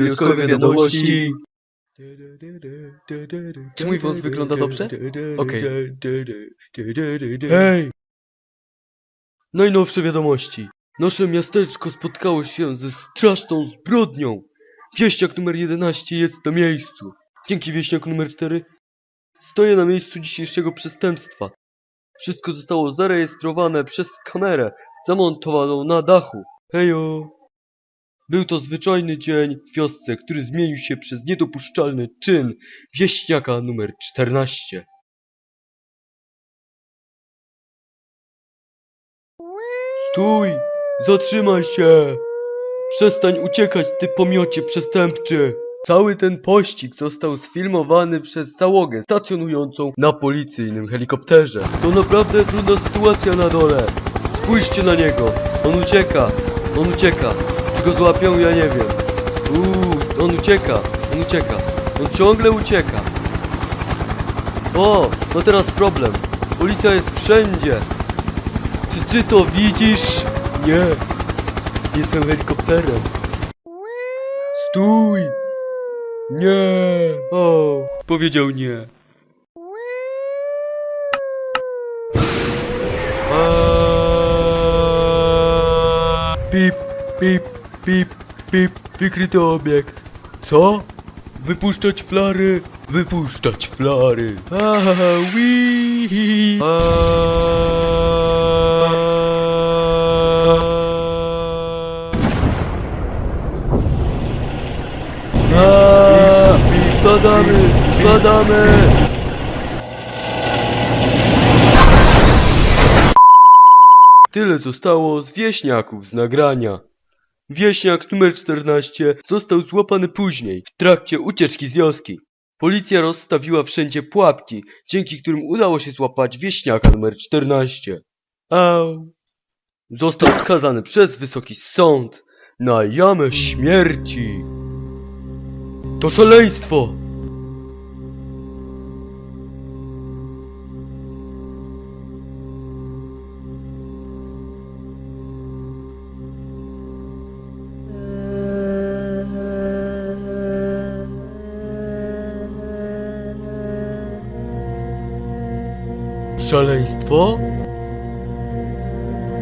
Wioskowe wiadomości. Czy mój wąs wygląda dobrze? Okej. Hej! Najnowsze wiadomości. Nasze miasteczko spotkało się ze straszną zbrodnią. Wieśniak numer 11 jest na miejscu. Dzięki wieśniaku numer 4 stoję na miejscu dzisiejszego przestępstwa. Wszystko zostało zarejestrowane przez kamerę zamontowaną na dachu. Hejo! Był to zwyczajny dzień w wiosce, który zmienił się przez niedopuszczalny czyn wieśniaka numer 14. Stój! Zatrzymaj się! Przestań uciekać, ty pomiocie przestępczy! Cały ten pościg został sfilmowany przez załogę stacjonującą na policyjnym helikopterze. To naprawdę trudna sytuacja na dole. Spójrzcie na niego. On ucieka. On ucieka. Czy go złapią? Ja nie wiem. Uuu, on ucieka. On ucieka. On ciągle ucieka. O, no teraz problem. Policja jest wszędzie. Czy, czy to widzisz? Nie. Jestem helikopterem. Stój! Nie! O, powiedział nie. Aaaa. Pip, pip, pip, pip, wykryty obiekt. Co? Wypuszczać flary, wypuszczać flary. Aha, wii. Spadamy, spadamy. Tyle zostało z wieśniaków z nagrania. Wieśniak numer 14 został złapany później, w trakcie ucieczki z wioski. Policja rozstawiła wszędzie pułapki, dzięki którym udało się złapać wieśniaka numer 14. Au. Został skazany przez wysoki sąd na jamę śmierci. To szaleństwo! Szaleństwo?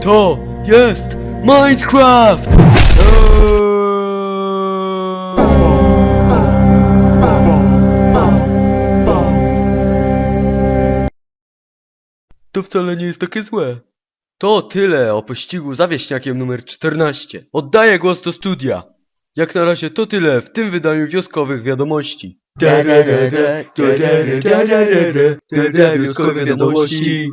To jest Minecraft! Eee! To wcale nie jest takie złe. To tyle o pościgu za wieśniakiem numer 14. Oddaję głos do studia. Jak na razie to tyle w tym wydaniu wioskowych wiadomości. Wioskowe wiadomości.